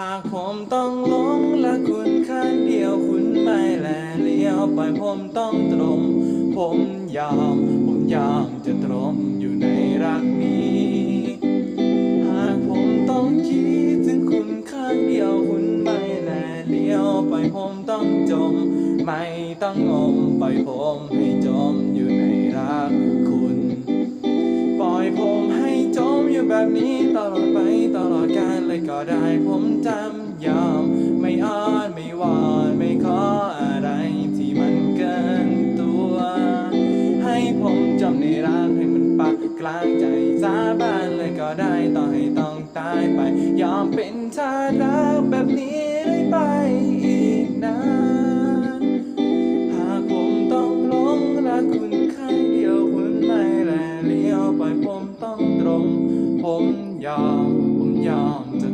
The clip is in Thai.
หากผมต้องหลงและคุณข้างเดียวคุณไม่แลเลี้ยวไปผมต้องตรงผมยอมผมยอมจะตรงอยู่ในรักนี้ หากผมต้องคิดถึงคุณข้างเดียวคุณไม่แลเลี้ยวไปผมต้องจม ไม่ต้องงมไปผมให้จมอยู่ในรักคุณ ปล่อยผม แบบนี้ตลอดไปตลอดกาลเลยก็ได้ผมจำยอมไม่อ้อนไม่วอนไม่ขออะไรที่มันเกินตัว ให้ผมจำในรักให้มันปักกลางใจสาบานเลยก็ได้ต่อให้ต้องตายไป ยอมเป็นชาติรักแบบนี้ ผมต้องตรง ผมยาว ผมยาวจะ